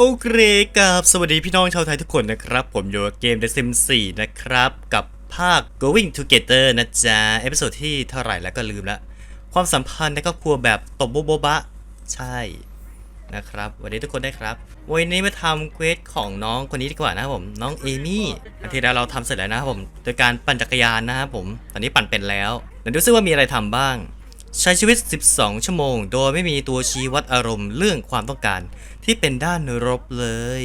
โอเคกับสวัสดีพี่น้องชาวไทยทุกคนนะครับ ผมอยู่กับเกม The Sims 4นะครับ กับภาค Going Together นะจ๊ะ เอพิโซดที่เท่าไหร่แล้วก็ลืมละความสัมพันธ์ในครอบครัวแบบตบโบโบบะ ใช่นะครับสวัสดีทุกคนได้ครับ วันนี้มาทำเควสของน้องคนนี้ดีกว่านะครับผม น้องเอมี่อันที่แล้วเราทำเสร็จแล้วนะครับผม โดยการปั่นจักรยานนะครับผม ตอนนี้ปั่นเป็นแล้วเดี๋ยวดูซิว่ามีอะไรทำบ้าง ใช้ชีวิต 12 ชั่วโมง โดยไม่มีตัวชี้วัดอารมณ์เรื่องความต้องการ ที่เป็นด้านรบเลย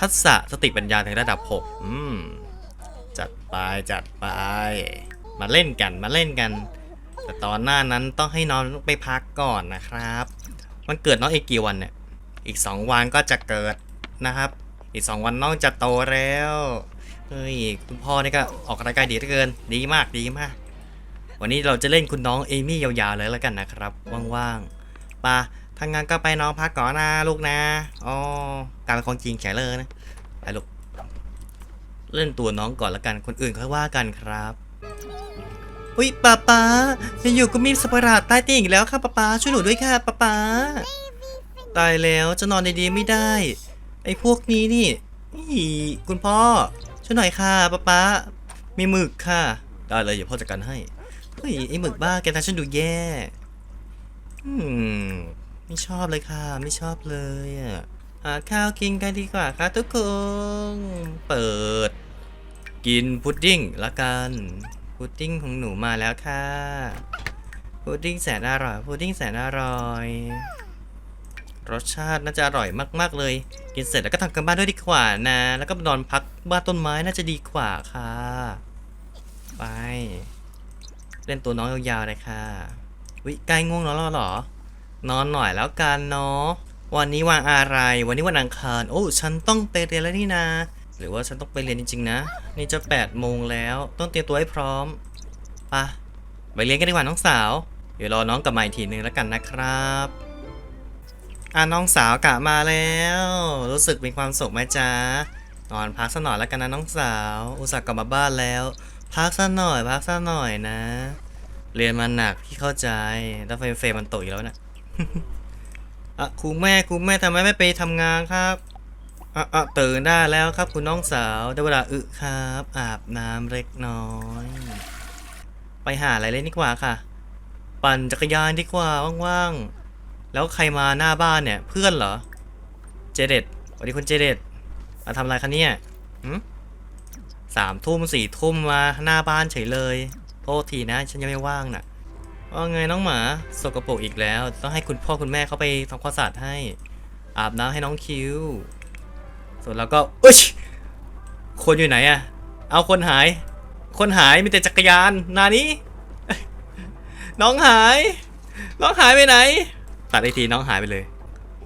ทักษะสติปัญญาในระดับ 6 อืม จัดไปจัดไป มาเล่นกันมาเล่นกัน แต่ตอนหน้านั้นต้องให้น้องไปพักก่อนนะครับ มันเกิดน้องอีกกี่วันเนี่ย อีก 2 วันก็จะเกิดนะครับ อีก 2 วันน้องจะโตแล้วเฮ้ยคุณพ่อนี่ก็ออกกำลังกายดีเหลือเกิน ดีมากดีมาก วันนี้เราจะเล่นคุณน้องเอมี่ยาวๆเลยแล้วกันนะครับ ว่างๆปา ทางงานก็ไปน้องพักก่อนนะลูกนะอ๋อกลารเป็นของจริงแฉเลยนะไปลูกเล่นตัวน้องก่อนล้วกันคนอื่นค่อยว่ากันครับอุ้ยป้าป้าอยู่ๆก็มีสัตว์ปะหลาดใต้เตียงอีกแล้วค่ะป้าป้าช่วยหนูด้วยค่ะป้าป้าตายแล้วจะนอนดีๆไม่ได้ ไอ้พวกนี้นี่อีคุณพ่อช่วยหน่อยค่ะป้าป้ามีหมึกค่ะ ได้เลยเดี๋ยวพ่อจัดการให้เฮ้ยไอหมึกบ้าแกทำฉันดูแย่อืม ไม่ชอบเลยค่ะ ไม่ชอบเลยอะหาข้าวกินกันดีกว่าค่ะทุกคน เปิด กินพุดดิ้งละกัน พุดดิ้งของหนูมาแล้วค่ะ พุดดิ้งแสนอร่อย พุดดิ้งแสนอร่อย รสชาติน่าจะอร่อยมาก ๆ เลย กินเสร็จแล้วก็ทำกันบ้านด้วยดีกว่านะ แล้วก็นอนพักบ้านต้นไม้น่าจะดีกว่าค่ะ ไป เล่นตัวน้องยาวๆเลยค่ะวิใกล้ง่วงนอนแล้วหรอ นอนหน่อยแล้วกันเนาะวันนี้วันอะไร วันนี้วันอังคาร โอ้ฉันต้องไปเรียนแล้วนี่นาหรือว่าฉันต้องไปเรียนจริงๆนะ นี่จะ8ปดโมงแล้ว ต้องเตรียมตัวให้พร้อมไปะไปเรียนกันดีกว่าน้องสาว เดี๋ยวรอน้องกลับมาอีกทีนึงแล้วกันนะครับอะน้องสาวกลับมาแล้ว รู้สึกมีความสุขไหมจ๊ะนอนพักสักหน่อยแล้วกันนะน้องสาว อุตส่าห์กลับมาบ้านแล้ว พักสักหน่อย พักสักหน่อยนะ เรียนมาหนักพี่เข้าใจแล้วเฟเฟรมันตกอีกแล้วนะ อะครูแม่ครูแม่ทำไมไม่ไปทำงานครับอะอะตื่นได้แล้วครับคุณน้องสาวได้เวลาอึครับ อาบน้ำเล็กน้อย ไปหาอะไรเล่นดีกว่าค่ะ ปั่นจักรยานดีกว่าว่างๆแล้วใครมาหน้าบ้านเนี่ย เพื่อนเหรอ เจเด็ดสวัสดีคุณเจเด็ดมาทำอะไรคะเนี่ยหืมสามทุ่มสี่ทุ่มมาหน้าบ้านเฉยเลยโทษทีนะ ฉันยังไม่ว่างน่ะ ว่าไงน้องหมาสกปรกอีกแล้ว ต้องให้คุณพ่อคุณแม่เขาไปทำความสะอาดให้ อาบน้ำให้น้องคิวส่วนเราก็อุ๊ยคนอยู่ไหนอะเอาคนหาย คนหายมีแต่จักรยานนานี้ น้องหาย น้องหายไปไหน ตัดไอทีน้องหายไปเลย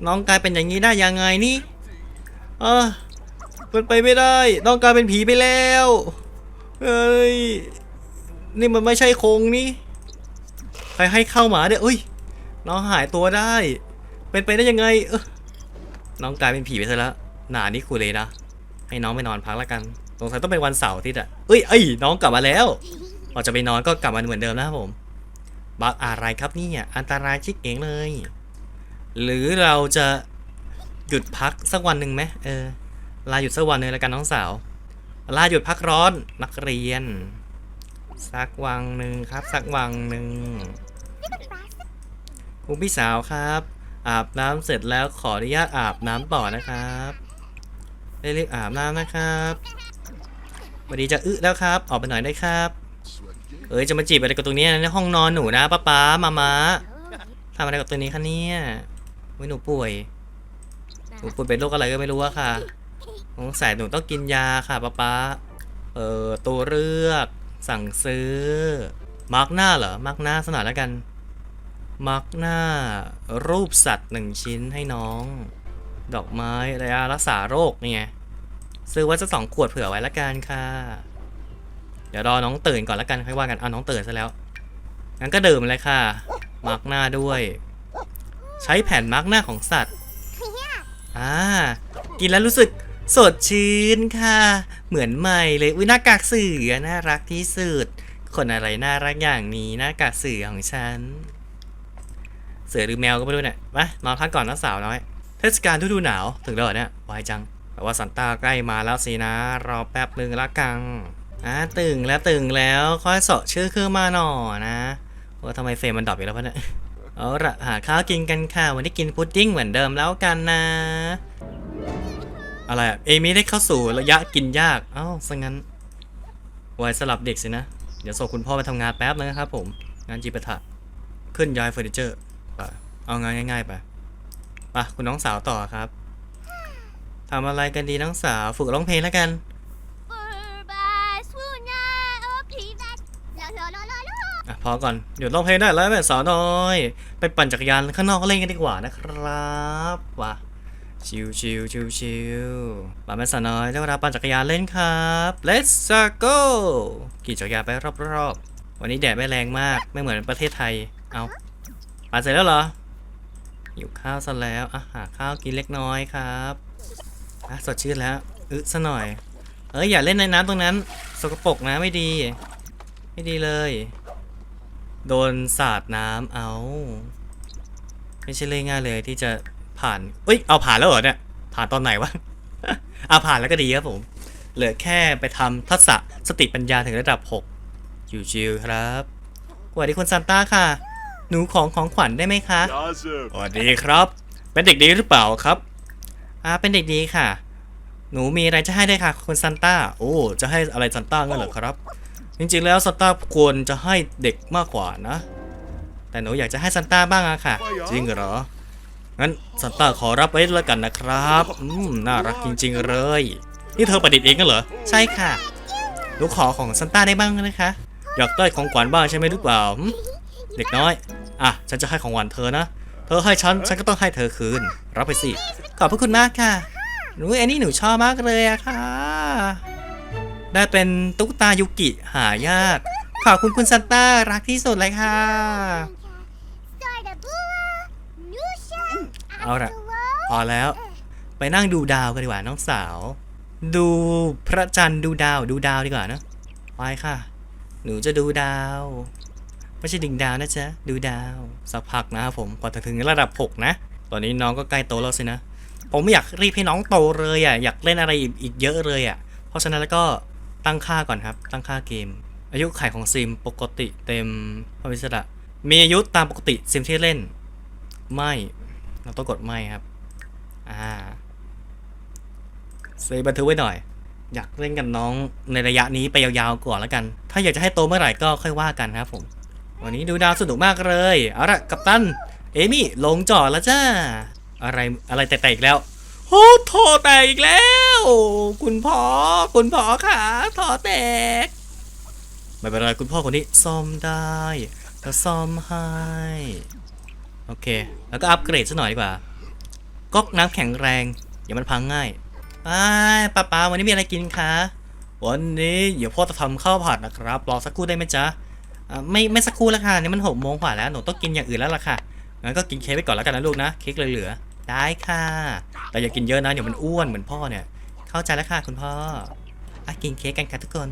น้องกลายเป็นอย่างนี้ได้ยังไงนี่เออเป็นไปไม่ได้ต้องกลายเป็นผีไปแล้วเฮ้ยนี่มันไม่ใช่คงนี่ ใครให้เข้าหมาเนี่ยเอ้ย น้องหายตัวได้ เป็นไปได้ยังไง เออน้องกลายเป็นผีไปซะแล้ว หนานี่คูเลยนะ ให้น้องไปนอนพักแล้วกัน สงสัยต้องเป็นวันเสาร์ที่อะเอ้ยเอ้ย น้องกลับมาแล้วพอจะไปนอนก็กลับมาเหมือนเดิมนะครับผมบักอะไรครับนี่อันตรายชิกเองเลย หรือเราจะหยุดพักสักวันหนึ่งไหมเออ ลาหยุดสักวันหนึ่งแล้วกันน้องสาว ลาหยุดพักร้อนนักเรียน สักวังหนึ่งครับ สักวังหนึ่ง คุณพี่สาวครับ อาบน้ำเสร็จแล้วขออนุญาตอาบน้ำต่อนะครับได้รีบอาบน้ำนะครับวันนี้จะอึแล้วครับ ออกไปหน่อยได้ครับ เอ้ยจะมาจีบอะไรกับตรงนี้ในห้องนอนหนูนะป้าป๊ามามาทำอะไรกับตัวนี้คะเนี่ยเว้หนูป่วยหนูป่วยเป็นโรคอะไรก็ไม่รู้อะค่ะสงสัยหนูต้องกินยาค่ะป๊าป๊าเออตัวเลือก สั่งซื้อ มาร์กหน้าเหรอ มาร์กหน้าสนาแล้วกัน มาร์กหน้ารูปสัตว์หนึ่งชิ้นให้น้อง ดอกไม้ระยะรักษาโรคนี่ไงซื้อว้สักสองขวดเผื่อไว้ละกันค่ะ เดี๋ยวรอน้องตื่นก่อนละกันค่อยว่ากันเอาน้องตื่นซะแล้วงั้นก็ดื่มเลยค่ะ มาร์กหน้าด้วย ใช้แผ่นมาร์กหน้าของสัตว์อ่ากินแล้วรู้สึกสดชื่นค่ะ เหมือนใหม่เลยอุ้ยหน้ากากเสือน่ารักที่สุดคนอะไรน่ารักอย่างนี้หน้ากากเสือของฉัน เสือหรือแมวก็ไม่รู้เนี่ยมานอนพักก่อนนะสาวน้อย เทศกาลฤดูหนาวถึงแล้วเนี่ยไวจังแต่ว่าซันต้าใกล้มาแล้วสินะ รอแป๊บหนึ่งละกังอ่าตึงแล้วตึงแล้วค่อยเสาะชื่อขึ้นมาหน่อนะว่าทำไมเฟรมมันดรอปอีกแล้ววะเนี่ยเอาละหาข้าวกินกันค่ะ วันนี้กินพุดดิ้งเหมือนเดิมแล้วกันนะ อะไรอเอมี่ได้เข้าสู่ระยะกินยากอ้าซะงั้นไว้สลับเด็กสินะ เดี๋ยวส่งคุณพ่อไปทำงานแป๊บนึงนะครับผม งานจีปะทะ ขึ้นย้ายเฟอร์นิเจอร์ ไปเอางานง่ายๆไปไปคุณน้องสาวต่อครับทำอะไรกันดีน้องสาวฝึกร้องเพลงแล้วกัน อะพอก่อนหยุดร้องเพลงได้แล้วแม่สาวน้อย ไปปั่นจักรยานข้างนอกเล่นกันดีกว่านะครับว่ะชิวชิวชิวชิวมาแม่สาวน้อยได้เวลาปั่นจักรยานเล่นครับ let's go ขี่จักรยานไปรอบๆวันนี้แดดไม่แรงมากไม่เหมือนประเทศไทยเอา ปั่นเสร็จแล้วเหรอหิวข้าวซะแล้วอะหาข้าวกินเล็กน้อยครับอะสดชื่นแล้วอึซะหน่อย เอ้ยอย่าเล่นในน้ำตรงนั้น สกปรกนะไม่ดี ไม่ดีเลย โดนสาดน้ำเอา ไม่ใช่เรื่องง่ายเลยที่จะผ่านเอ้ยเอาผ่านแล้วเหรอเนี่ยผ่านตอนไหนวะเอาผ่านแล้วก็ดีครับผม เหลือแค่ไปทำทักษะสติปัญญาถึงระดับ6ชิวครับสวัสดีคุณซานต้าค่ะ หนูของของขวัญได้ไหมคะ Awesome. สวัสดีครับ เป็นเด็กดีหรือเปล่าครับอ่าเป็นเด็กดีค่ะ หนูมีอะไรจะให้ได้ค่ะคุณซันต้าโอ้จะให้อะไรซันต้างั้นเหรอครับ จริงๆแล้วซันต้าควรจะให้เด็กมากกว่านะ แต่หนูอยากจะให้ซันต้าบ้างอะค่ะ จริงเหรองั้นซันต้าขอรับไว้แล้วกันนะครับอืมน่ารักจริง ๆ เลย นี่เธอประดิษฐ์เองกันเหรอใช่ค่ะหนูขอของซันต้าได้บ้างนะคะอยากได้ของขวัญบ้างใช่ไหมหรือเปล่าหึเด็กน้อย อะ ฉันจะให้ของขวัญเธอนะ เธอให้ฉัน ฉันก็ต้องให้เธอคืน รับไปสิ ขอบพระคุณมากค่ะหนูอันนี้หนูชอบมากเลยอะค่ะ ได้เป็นตุ๊กตายุกิหายาก ขอบคุณคุณซันต้ารักที่สุดเลยค่ะ Start a bua Nusha เอาละพอแล้ว ไปนั่งดูดาวกันดีกว่าน้องสาว ดูพระจันทร์ดูดาวดูดาวดีกว่านะ ไปค่ะ หนูจะดูดาว ไม่ใช่ดิ่งดาวนะจ๊ะดูดาว สักพักนะครับผมกว่าจะถึงระดับ 6 นะ ตอนนี้น้องก็ใกล้โตแล้วสินะ ผมไม่อยากรีบให้น้องโตเลยอะอยากเล่นอะไรอีกเยอะเลยอะ เพราะฉะนั้นแล้วก็ตั้งค่าก่อนครับ ตั้งค่าเกม อายุไขของซิมปกติเต็มพระวิสระมีอายุตามปกติซิมที่เล่น ไม่เราต้องกดไม่ครับอ่าเซฟบันทึกไว้หน่อย อยากเล่นกับน้องในระยะนี้ไปยาวๆก่อนแล้วกัน ถ้าอยากจะให้โตเมื่อไหร่ก็ค่อยว่ากันครับผม วันนี้ดูดาวสนุกมากเลย เอาละกัปตัน เอมี่ ลงจอดแล้วจ้า อะไรอะไรแตกๆอีกแล้วโอ้ทอแตกอีกแล้ว คุณพ่อคุณพ่อขาทอแตก ไม่เป็นไรคุณพ่อคนนี้ซ่อมได้จะซ่อมให้ โอเค แล้วก็อัปเกรดซะหน่อยดีกว่าก๊อกน้ำแข็งแรง อย่ามันพังง่ายไปป้าป้าวันนี้มีอะไรกินคะ วันนี้เดี๋ยวพ่อจะทำข้าวผัดนะครับ รอสักครู่ได้ไหมจ๊ะ ไม่ไม่สักครู่แล้วค่ะนี่มันหกโมงกว่าแล้วหนูต้องกินอย่างอื่นแล้วล่ะค่ะงั้นก็กินเค้กไปก่อนแล้วกันนะลูกนะเค้กเหลือๆได้ค่ะ แต่อย่ากินเยอะนะเดี๋ยวมันอ้วนเหมือนพ่อเนี่ย เข้าใจแล้วค่ะคุณพ่ออะกินเค้กกันค่ะทุกคน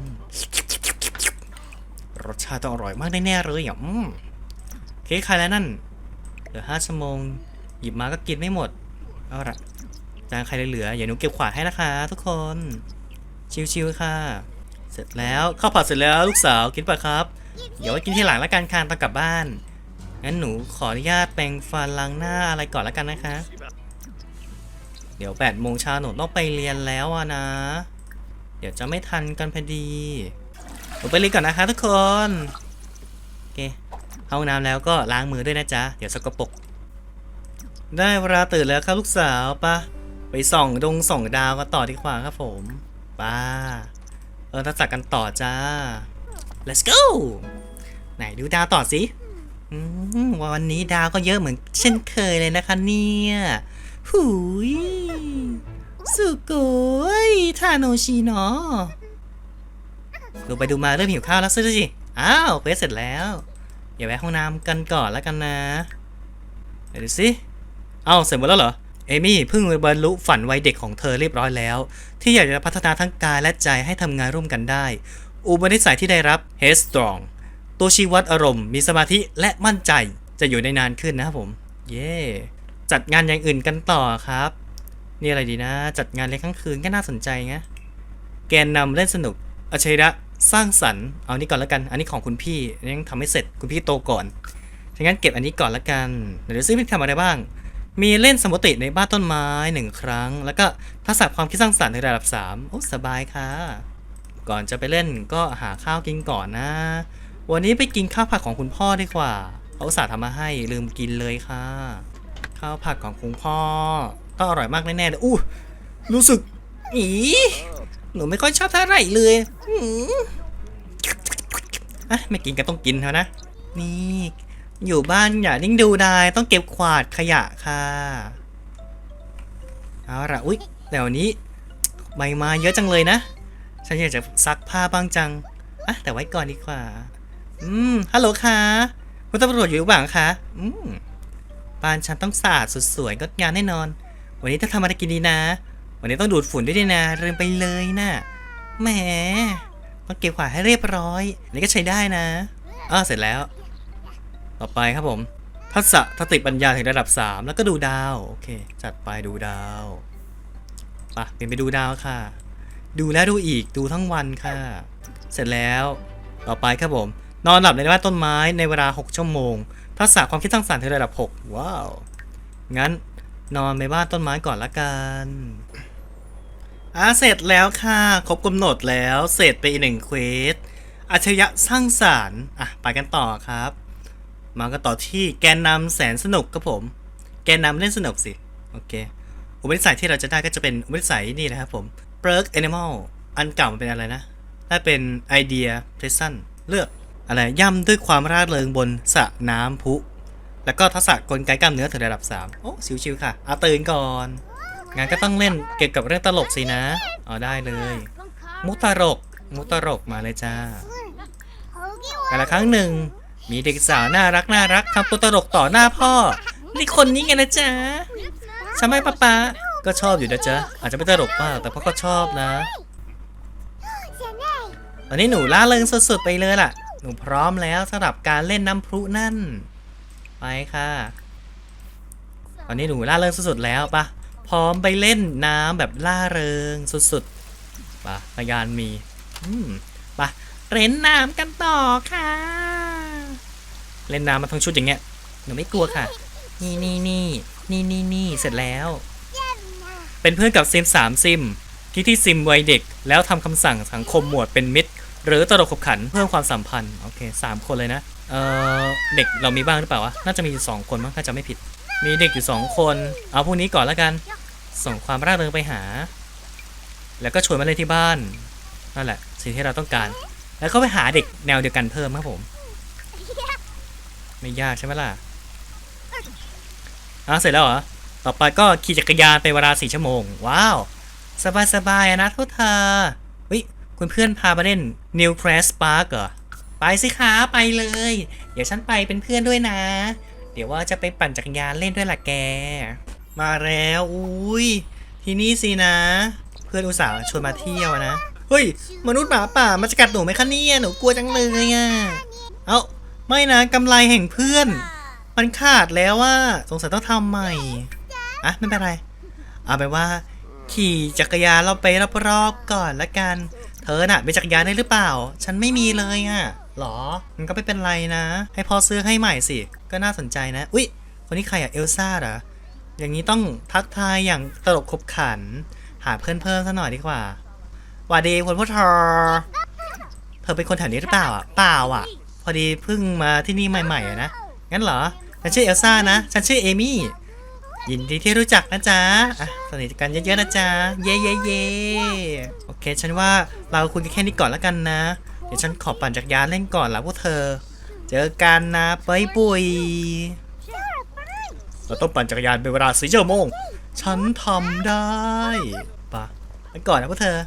รสชาติต้องอร่อยมากแน่ๆเลยอะเค้กใครแล้วนั่นเหลือห้าชั่วโมง หยิบมาก็กินไม่หมดเอาละจานใครเหลืออย่าหนูเก็บขวาดให้นะคะ ทุกคนชิวๆค่ะ เสร็จแล้วข้าวผัดเสร็จแล้วลูกสาวกินปะครับ เดี๋ยวไว้กินที่หลังแล้วกันค่ะตอนกลับบ้าน งั้นหนูขออนุญาตแปรงฟันล้างหน้าอะไรก่อนแล้วกันนะคะ เดี๋ยว8โมงเช้าหนูต้องไปเรียนแล้วอะนะ เดี๋ยวจะไม่ทันกันพอดีหนูไปเรียนก่อนนะคะทุกคน โอเคเข้าห้องน้ำแล้วก็ล้างมือด้วยนะจ๊ะ เดี๋ยวสกปรก ได้เวลาตื่นแล้วครับลูกสาวปะไปส่องดงส่องดาวกันต่อดีกว่าครับผมป้าเออทักษะกันต่อจ้า let's go ไหนดูดาวต่อสิวันนี้ดาวก็เยอะเหมือนเช่นเคยเลยนะคะเนี่ยหูยสุโกยทาโนชิเนาะดูไปดูมาเริ่มหิวข้าวแล้วซิสิ อ้าวเควสเสร็จแล้วอย่าแวะห้องน้ำกันก่อนแล้วกันนะเดี๋ยวดูสิเอ้าเสร็จหมดแล้วเหรอ เอมี่เพิ่งบรรลุฝันวัยเด็กของเธอเรียบร้อยแล้ว ที่อยากจะพัฒนาทั้งกายและใจให้ทำงานร่วมกันได้ อุปนิสัยที่ได้รับ Headstrong ตัวชี้วัดอารมณ์ มีสมาธิและมั่นใจจะอยู่ในนานขึ้นนะครับผม เย่จัดงานอย่างอื่นกันต่อครับ นี่อะไรดีนะ จัดงานเลี้ยงข้างคืนก็น่าสนใจไงแกนนำเล่นสนุกอัจฉริยะสร้างสรรค์เอานี่ก่อนแล้วกัน อันนี้ของคุณพี่ยังทำไม่เสร็จคุณพี่โตก่อนฉะนั้นเก็บอันนี้ก่อนละกันเดี๋ยวดูซิพี่ทำอะไรบ้าง มีเล่นสมุติในบ้านต้นไม้หนึ่งครั้ง แล้วก็ทักษะความคิดสร้างสรรค์ในระดับ3โอ้สบายค่ะ ก่อนจะไปเล่นก็หาข้าวกินก่อนนะ วันนี้ไปกินข้าวผัดของคุณพ่อดีกว่าเขาสาทำมาให้ลืมกินเลยค่ะ ข้าวผัดของคุณพ่อต้องอร่อยมากแน่ๆเลยอู้รู้สึกอีหนูไม่ค่อยชอบเท่าไหร่เลยอืมอะไม่กินก็ต้องกินเถอะนะ นี่อยู่บ้านอย่านิ่งดูได้ต้องเก็บขวาดขยะค่ะเอาละอุ๊ยแต่วันนี้ใบไม้เยอะจังเลยนะ ฉันอยากจะซักผ้าบ้างจังอะแต่ไว้ก่อนดีกว่า อืมฮัลโหลค่ะคุณตำรวจอยู่หรือเปล่าคะอืมบ้านฉันต้องสะอาดสุดสวยงดงามแน่นอน วันนี้จะทำอะไรกินดีนะ วันนี้ต้องดูดฝุ่นด้วยดีนะลืมไปเลยนะ่ะแหมต้องเก็บขวาดให้เรียบร้อยนี่ก็ใช้ได้นะอ้าเสร็จแล้ว ต่อไปครับผมทักษะสติปัญญาถึงระดับ 3 แล้วก็ดูดาว โอเค จัดไปดูดาวไปะเปลี่ยนไปดูดาวค่ะ ดูแล้วดูอีกดูทั้งวันค่ะ เสร็จแล้วต่อไปครับผม นอนหลับในบ้านต้นไม้ในเวลา 6 ชั่วโมง ทักษะความคิดสร้างสรรค์ถึงระดับ 6 ว้าว งั้นนอนในบ้านต้นไม้ก่อนละกันอะเสร็จแล้วค่ะ ครบกำหนดแล้วเสร็จไปอีกหนึ่งเควสอัจฉริยะสร้างสรรค์อะไปกันต่อครับ มากันต่อที่แกนนำแสนสนุกครับผม แกนนำเล่นสนุกสิ โอเค อุปนิสัยที่เราจะได้ก็จะเป็นอุปนิสัยนี่นะครับผม Perk Animal อันเก่ามันเป็นอะไรนะถ้าเป็นไอเดีย Present เลือกอะไรย่ำด้วยความร่าเริงบนสระน้ำพุ แล้วก็ทักษะกลไกกล้ามเนื้อถึงระดับ 3 โอ้ชิวๆค่ะเอาตื่นก่อนงั้นก็ต้องเล่นเกี่ยวกับเรื่องตลกสินะเอาได้เลย มุกตลกมุกตลกมาเลยจ้ากาละครั้งหนึ่ง มีเด็กสาวน่ารักน่ารักทำตัวตลกต่อหน้าพ่อ นี่คนนี้ไงนะจ๊ะใช่ไหมป้าป๊า ก็ชอบอยู่นะจ๊ะ อาจจะไม่ตลกมาก แต่พ่อก็ชอบนะ ตอนนี้หนูล่าเริงสุดๆไปเลยล่ะ หนูพร้อมแล้วสำหรับการเล่นน้ำพลุนั่น ไปค่ะ ตอนนี้หนูล่าเริงสุดๆแล้วปะพร้อมไปเล่นน้ำแบบล่าเริงสุดๆปะพยานมี อืมปะเล่นน้ำกันต่อค่ะ เล่นน้ำมาทั้งชุดอย่างเงี้ย หนูไม่กลัวค่ะ นี่นี่นี่นี่นี่นี่เสร็จแล้ว เป็นเพื่อนกับซิมสามซิมที่ที่ซิมวัยเด็ก แล้วทำคำสั่งสังคมหมวดเป็นมิตร หรือตลกขบขันเพิ่มความสัมพันธ์โอเคสามคนเลยนะเออเด็กเรามีบ้างหรือเปล่าวะน่าจะมีอยู่สองคนมั้งถ้าจะไม่ผิด มีเด็กอยู่สองคน เอาพวกนี้ก่อนแล้วกัน ส่งความร่าเริงไปหา แล้วก็ชวนมาเล่นที่บ้านนั่นแหละสิ่งที่เราต้องการ แล้วก็ไปหาเด็กแนวเดียวกันเพิ่มครับผม ไม่ยากใช่ไหมล่ะอะเสร็จแล้วเหรอ ต่อไปก็ขี่จักรยานไปเวลาสี่ชั่วโมง ว้าว สบายสบายนะทุกเธอเฮ้ยคุณเพื่อนพามาเล่น New Crash Park เหรอ ไปสิคะไปเลย เดี๋ยวฉันไปเป็นเพื่อนด้วยนะ เดี๋ยวว่าจะไปปั่นจักรยานเล่นด้วยล่ะแก มาแล้วอุ้ยที่นี่สินะ เพื่อนอุตส่าห์ชวนมาเที่ยวนะเฮ้ย มนุษย์หมาป่ามันจะกัดหนูไหมคะเนี่ยหนูกลัวจังเลยอะเอ้าไม่นะกำไรแห่งเพื่อน มันขาดแล้วว่าสงสัยต้องทำใหม่ อะไม่เป็นไร เอาไปนว่า ขี่จักรยานเราไปรอบๆก่อนละกัน เธอน่ะมีจักรยานได้หรือเปล่า ฉันไม่มีเลยอะหรอ มันก็ไม่เป็นไรนะ ให้พ่อซื้อให้ใหม่สิ ก็น่าสนใจนะ อุ๊ย คนนี้ใครอะเอลซ่าเหรอ อย่างนี้ต้องทักทายอย่างตลกขบขัน หาเพื่อนเพิ่มซะหน่อยดีกว่าหวัดดีคนพวกเธอ เธอเป็นคนแถวนี้หรือเปล่าอะ เปล่าอะ พอดีเพิ่งมาที่นี่ใหม่ๆอะนะ งั้นเหรอ ฉันชื่อเอลซ่านะ ฉันชื่อเอมี่ ยินดีที่รู้จักนะจ๊ะสนิทกันเยอะๆนะจ๊ะ เย่เย่เย่โอเค ฉันว่าเราคุยกันแค่นี้ก่อนแล้วกันนะ เดี๋ยวฉันขอปั่นจักรยานเล่นก่อนละพวกเธอ เจอกันนะบายบุยเราต้องปั่นจักรยานเป็นเวลาสี่ชั่วโมง ฉันทำได้ปะไปก่อนนะพวกเธอ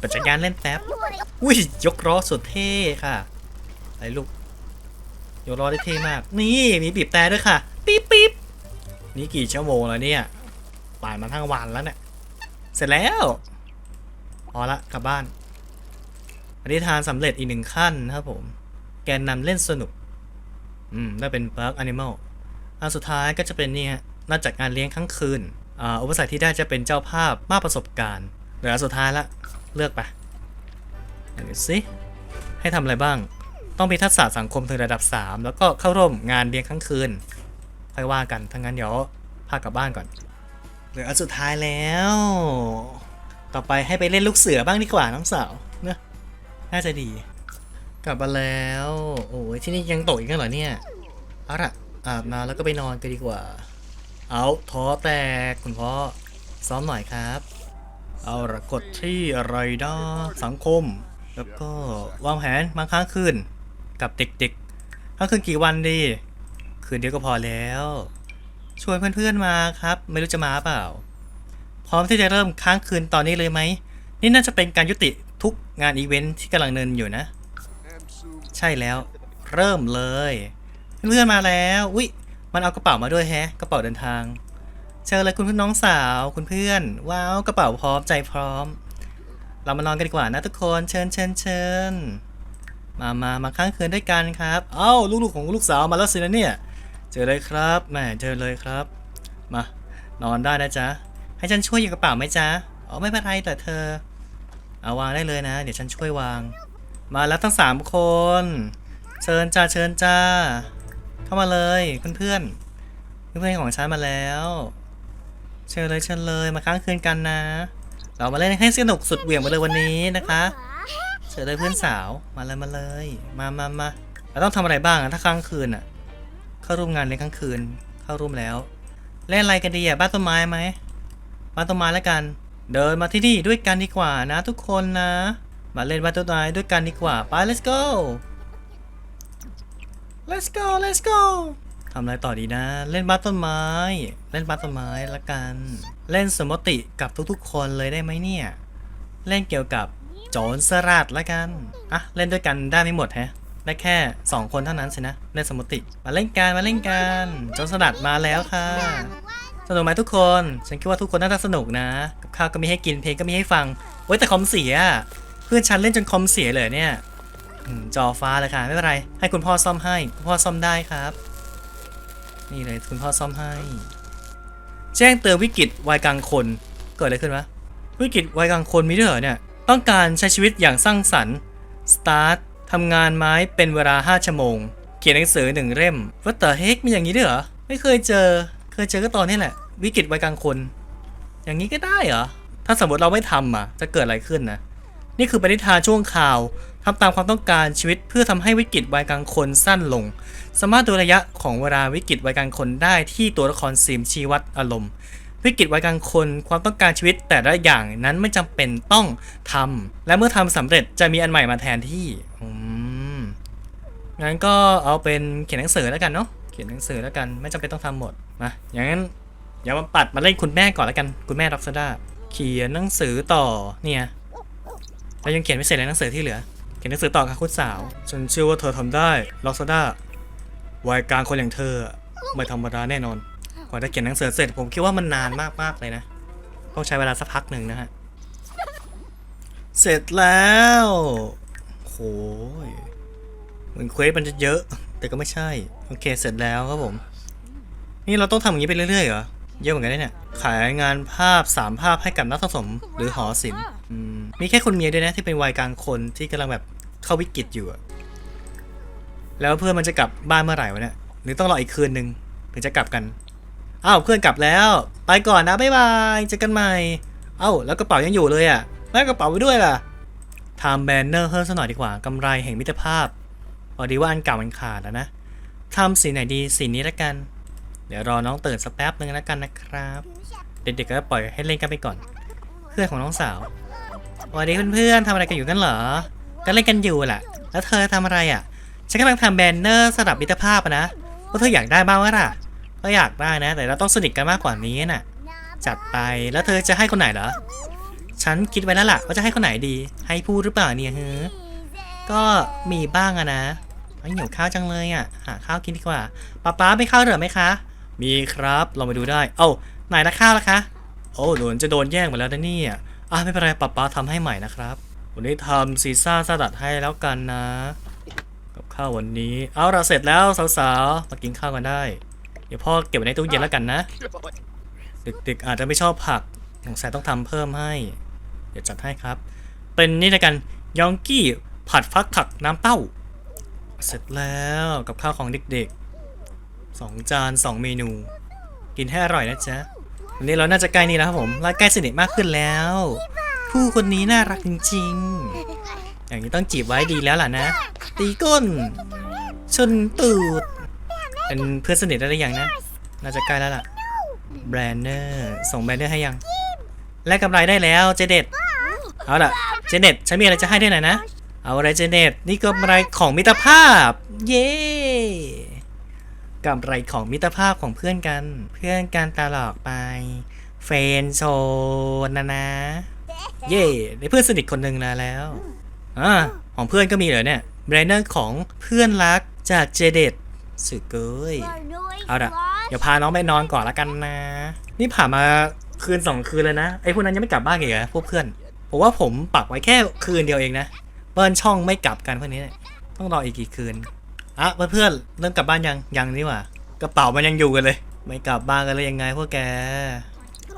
ปั่นจักรยานเล่นแป๊บอุ้ยยกล้อสุดเท่ค่ะไอ้ลูกยกล้อได้เท่มาก นี่มีบีบแต่ด้วยค่ะปิ๊บปิ๊บ นี่กี่ชั่วโมงแล้วเนี่ยป่านมาทั้งวันแล้วเนี่ย เสร็จแล้ว พอละกลับบ้านอธิษฐานสำเร็จอีกหนึ่งขั้นนะครับผม แกนนำเล่นสนุก อืม ได้เป็น Park Animal อันสุดท้ายก็จะเป็นนี่ฮะน่าจัดงานเลี้ยงครั้งคืนอ่าอุปสรรคที่ได้จะเป็นเจ้าภาพมากประสบการณ์เหลืออันสุดท้ายละเลือกไปดูสิให้ทำอะไรบ้าง ต้องมีทักษะสังคมถึงระดับ 3 แล้วก็เข้าร่วมงานเลี้ยงครั้งคืน ค่อยว่ากันทั้างนั้นเดี๋ยวพากลับบ้านก่อนเหลืออันสุดท้ายแล้ว ต่อไปให้ไปเล่นลูกเสือบ้างดีกว่าน้องสาวเนอะน่าจะดี กลับมาแล้ว โอ้ยที่นี่ยังตกอีกเหรอเนี่ยเอาละอาบน้ำแล้วก็ไปนอนกันดีกว่า เอาท้อแตกคุณพ่อซ้อมหน่อยครับ เอาละกดที่อะไรนะสังคม แล้วก็วางแผนมาค้างคืนกับเด็กๆค้างคืนกี่วันดี คืนเดียวก็พอแล้ว ชวนเพื่อนๆมาครับ ไม่รู้จะมาเปล่า พร้อมที่จะเริ่มค้างคืนตอนนี้เลยไหม นี่น่าจะเป็นการยุติทุกงานอีเวนท์ที่กำลังเนินอยู่นะ ใช่แล้ว เริ่มเลย เพื่อนๆมาแล้วอุ๊ยมันเอากระเป๋ามาด้วยแฮะ กระเป๋าเดินทาง เชิญเลยคุณพี่น้องสาวคุณเพื่อนว้าวกระเป๋าพร้อมใจพร้อม เรามานอนกันดีกว่านะทุกคนเชิญเชิญเชิญมามามาค้างคืนด้วยกันครับ เอ้า ลูกๆของลูกสาวมาแล้วสินะเนี่ย เจอเลยครับแหมเจอเลยครับ มานอนได้นะจ๊ะ ให้ฉันช่วยหยิบกระเป๋าไหมจ๊ะ อ๋อไม่เป็นไรแต่เธอ เอาวางได้เลยนะ เดี๋ยวฉันช่วยวาง มาแล้วทั้งสามคน เชิญจ้าเชิญจ้า เข้ามาเลยเพื่อนๆเพื่อนๆของฉันมาแล้ว เชิญเลยเชิญเลยมาค้างคืนกันนะ เรามาเล่นให้สนุกสุดเหวี่ยงไปเลยวันนี้นะคะเชิญเลยเพื่อนสาวมาเลยมาเลย มามามาเราต้องทำอะไรบ้างอะถ้าค้างคืนอะ เข้าร่วมงานเลี้ยค้างคืน เข้าร่วมแล้วเล่นอะไรกันดีอะบ้านต้นไม้ไหมบ้านต้นไม้แล้วกัน เดินมาที่นี่ด้วยกันดีกว่านะทุกคนนะ มาเล่นบ้านต้นไม้ด้วยกันดีกว่าไป let's go let's go let's go ทำอะไรต่อดีนะ เล่นบ้านต้นไม้ เล่นบ้านต้นไม้ละกัน เล่นสมมติกับทุกๆ คนเลยได้ไหมเนี่ย เล่นเกี่ยวกับโจรสลัดละกันอะเล่นด้วยกันได้ไม่หมดแฮะ ได้แค่ 2 คนเท่านั้นสินะเล่นสมมติ มาเล่นกันมาเล่นกันโจรสลัดมาแล้วค่ะสนุกไหมทุกคน ฉันคิดว่าทุกคนน่าจะสนุกนะกับข้าวก็มีให้กินเพลงก็มีให้ฟังเว้ยแต่คอมเสีย เพื่อนฉันเล่นจนคอมเสียเลยเนี่ยจอฟ้าเลยค่ะไม่เป็นไร ให้คุณพ่อซ่อมให้คุณพ่อซ่อมได้ครับ นี่เลยคุณพ่อซ่อมให้ แจ้งเตือนวิกฤตวัยกลางคนเกิดอะไรขึ้นวะวิกฤตวัยกลางคนมีด้วยเหรอเนี่ยต้องการใช้ชีวิตอย่างสร้างสรรค์สตาร์ ทำงานไม้เป็นเวลา 5 ชั่วโมง เขียนหนังสือหนึ่งเล่มวัตเตอร์เฮกมีอย่างนี้ด้วยเหรอ ไม่เคยเจอ เคยเจอก็ตอนนี้แหละ วิกฤตวัยกลางคน อย่างนี้ก็ได้เหรอ ถ้าสมมติเราไม่ทำอะ จะเกิดอะไรขึ้นนะ นี่คือปณิธานช่วงข่าวทำตามความต้องการชีวิตเพื่อทำให้วิกฤตวัยกลางคนสั้นลง สามารถดูระยะของเวลาวิกฤตวัยกลางคนได้ที่ตัวละครซีมชีวัดอารมณ์ วิกฤตวัยกลางคนความต้องการชีวิตแต่ละอย่างนั้นไม่จำเป็นต้องทำและเมื่อทำสำเร็จจะมีอันใหม่มาแทนที่ งั้นก็เอาเป็นเขียนหนังสือแล้วกันเนาะเขียนหนังสือแล้วกันไม่จำเป็นต้องทำหมดมาอย่างนั้นอย่ามาปัดมาเล่นคุณแม่ก่อนแล้วกันคุณแม่ร็อกซาด้าเขียนหนังสือต่อเนี่ยเรายังเขียนไม่เสร็จเลยหนังสือที่เหลือ เขียนหนังสือต่อค่ะคุณสาวฉันเชื่อว่าเธอทำได้ล็อกซาด้าวัยกลางคนอย่างเธอไม่ธรรมดาแน่นอนกว่าจะเขียนหนังสือเสร็จผมคิดว่ามันนานมากๆเลยนะต้องใช้เวลาสักพักหนึ่งนะฮะเสร็จแล้วโหย เหมือนเควสมันจะเยอะ แต่ก็ไม่ใช่ โอเค เสร็จแล้วครับผม นี่เราต้องทำอย่างนี้ไปเรื่อยๆเหรอ เยอะเหมือนกันเนี่ยขายงานภาพสามภาพให้กับนักสะสม หรือหอศิลป์มีแค่คนเมียด้วยนะที่เป็นวัยกลางคนที่กำลังแบบเข้าวิกฤตอยู่อะแล้วเพื่อนมันจะกลับบ้านเมื่อไหร่วะเนี่ยหรือต้องรออีกคืนนึงถึงจะกลับกันอ้าวเพื่อนกลับแล้ว ไปก่อนนะบ๊ายบายเจอกันใหม่ เอ้าแล้วกระเป๋ายังอยู่เลยอะแล้วกระเป๋าไปด้วยล่ะทำแบนเนอร์เพิ่มสักหน่อยดีกว่ากำไรแห่งมิตรภาพ พอดีว่าอันเก่ามันขาดแล้วนะทำสีไหนดีสีนี้ละกัน เดี๋ยวรอน้องตื่นสักแป๊บนึงแล้วกันนะครับ เด็กๆก็ปล่อยให้เล่นกันไปก่อน เพื่อนของน้องสาวสวัสดีเพื่อนๆทำอะไรกันอยู่กันเหรอ ก็เล่นกันอยู่แหละ แล้วเธอทำอะไรอะ ฉันกำลังทำแบนเนอร์สำหรับมิตรภาพอะนะว่าเธออยากได้บ้างวะล่ะ ก็อยากได้นะ แต่เราต้องสนิทกันมากกว่านี้น่ะ จัดไป แล้วเธอจะให้คนไหนเหรอ ฉันคิดไว้แล้วล่ะว่าจะให้คนไหนดี ให้พูดหรือเปล่าเนี่ยเฮ้อ ก็มีบ้างอะนะไอ้ยหิวข้าวจังเลยอะหาข้าวกินดีกว่าป๊าป๊าไม่ข้าวเหรอไหมคะ มีครับลองไปดูได้ เอ้าไหนนะข้าวล่ะคะ โอ้โดนจะโดนแย่งหมดแล้วนะเนี่ยอะไม่เป็นไรป๊าป๊าทำให้ใหม่นะครับ วันนี้ทำซีซ่าสลัดให้แล้วกันนะ กับข้าววันนี้ เอาละเสร็จแล้วสาวๆมากินข้าวกันได้ เดี๋ยวพ่อเก็บไว้ในตู้เย็นแล้วกันนะเด็กๆอาจจะไม่ชอบผักสงสัยต้องทำเพิ่มให้ เดี๋ยวจัดให้ครับ เป็นนี่ละกันยองกี้ ผัดฟักผักน้ำเต้า เสร็จแล้วกับข้าวของเด็กๆสองจานสองเมนู กินให้อร่อยนะจ๊ะวันนี้เราน่าจะใกล้นี่แล้วครับผมและใกล้สนิทมากขึ้นแล้ว ผู้คนนี้น่ารักจริงๆ อย่างนี้ต้องจีบไว้ดีแล้วล่ะนะ ตีก้น ชนตูด เป็นเพื่อนสนิทได้หรือยังนะ น่าจะใกล้แล้วล่ะ แบรนเนอร์ส่งแบรนเนอร์ให้ยัง แลกกำไรได้แล้วเจเด็ดเอาล่ะ เจเน็ตฉันมีอะไรจะให้ด้วยหน่อยนะ เอาอะไรเจเน็ตนี่กำไรของมิตรภาพ เย้กำไรของมิตรภาพของเพื่อนกัน เพื่อนกันตลอดไป เฟนโซนนะนะ เย่ได้เพื่อนสนิทคนหนึ่งแล้วแล้วอ่าของเพื่อนก็มีเหรอเนี่ยแบรนเนอร์ของเพื่อนรักจากเจเด็ดสุดเกยเอาละเดี๋ยวพาน้องไปนอนก่อนละกันนะ นี่ผ่านมาคืนสองคืนแล้วนะไอ้พวกนั้นยังไม่กลับบ้านอีกเหรอพวกเพื่อน ผมว่าผมปักไว้แค่คืนเดียวเองนะ เบิ้ลช่องไม่กลับกันพวกนี้เนี่ยต้องรออีกกี่คืนอะเพื่อนๆเริ่มกลับบ้านยังยังนี่หว่ากระเป๋ามันยังอยู่กันเลย ไม่กลับบ้านกันเลยยังไงพวกแก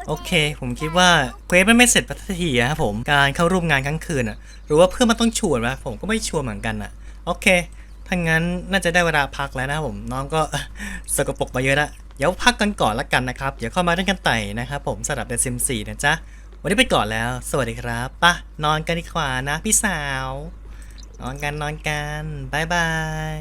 โอเค ผมคิดว่าเควสมันไม่เสร็จสักทีอะครับผมการเข้าร่วมงานครั้งคืนอะหรือว่าเพื่อนมันต้องชวนวะผมก็ไม่ชวนเหมือนกันอะโอเคถ้างั้นน่าจะได้เวลาพักแล้วนะครับผมน้องก็สกปรกมาเยอะละเดี๋ยวพักกันก่อนละกันนะครับ เดี๋ยวเข้ามาเล่นกันไต่นะครับผมสำหรับเดซิมสี่นะจ๊ะ วันนี้ไปก่อนแล้ว สวัสดีครับปะนอนกันดีกว่านะพี่สาว นอนกันนอนกันบายบาย